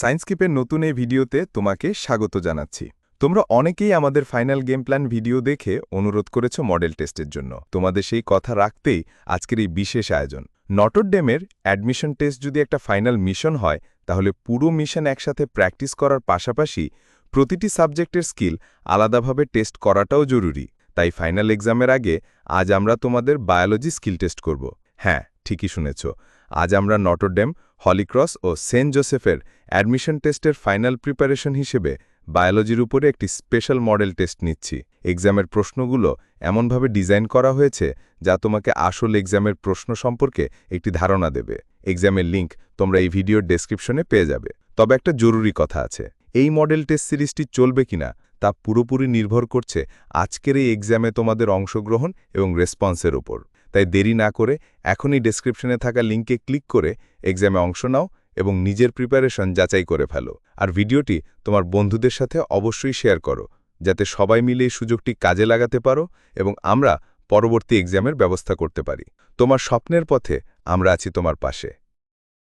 সায়েন্সকিপের নতুন এই ভিডিওতে তোমাকে স্বাগত জানাচ্ছি। তোমরা অনেকেই আমাদের ফাইনাল গেম প্ল্যান ভিডিও দেখে অনুরোধ করেছ মডেল টেস্টের জন্য। তোমাদের সেই কথা রাখতেই আজকের এই বিশেষ আয়োজন। নটরডেমের অ্যাডমিশন টেস্ট যদি একটা ফাইনাল মিশন হয়, তাহলে পুরো মিশন একসাথে প্র্যাকটিস করার পাশাপাশি প্রতিটি সাবজেক্টের স্কিল আলাদাভাবে টেস্ট করাটাও জরুরি। তাই ফাইনাল এক্সামের আগে আজ আমরা তোমাদের বায়োলজি স্কিল টেস্ট করব। হ্যাঁ ঠিকই শুনেছ। আজ আমরা নটরডেম, হলিক্রস ও সেন্ট জোসেফের অ্যাডমিশন টেস্টের ফাইনাল প্রিপারেশন হিসেবে বায়োলজির উপরে একটি স্পেশাল মডেল টেস্ট নিচ্ছি। এক্সামের প্রশ্নগুলো এমনভাবে ডিজাইন করা হয়েছে যা তোমাকে আসল এক্সামের প্রশ্ন সম্পর্কে একটি ধারণা দেবে। এক্সামের লিঙ্ক তোমরা এই ভিডিওর ডেসক্রিপশনে পেয়ে যাবে। তবে একটা জরুরি কথা আছে। এই মডেল টেস্ট সিরিজটি চলবে কিনা তা পুরোপুরি নির্ভর করছে আজকের এই এক্সামে তোমাদের অংশগ্রহণ এবং রেসপন্সের ওপর তাই দেরি না করে এখনই ডেসক্রিপশনে থাকা লিঙ্কে ক্লিক করে এক্সামে অংশ নাও এবং নিজের প্রিপারেশন যাচাই করে ফেলো। আর ভিডিওটি তোমার বন্ধুদের সাথে অবশ্যই শেয়ার করো, যাতে সবাই মিলে এই সুযোগটি কাজে লাগাতে পারো এবং আমরা পরবর্তী এক্সামের ব্যবস্থা করতে পারি। তোমার স্বপ্নের পথে আমরা আছি তোমার পাশে।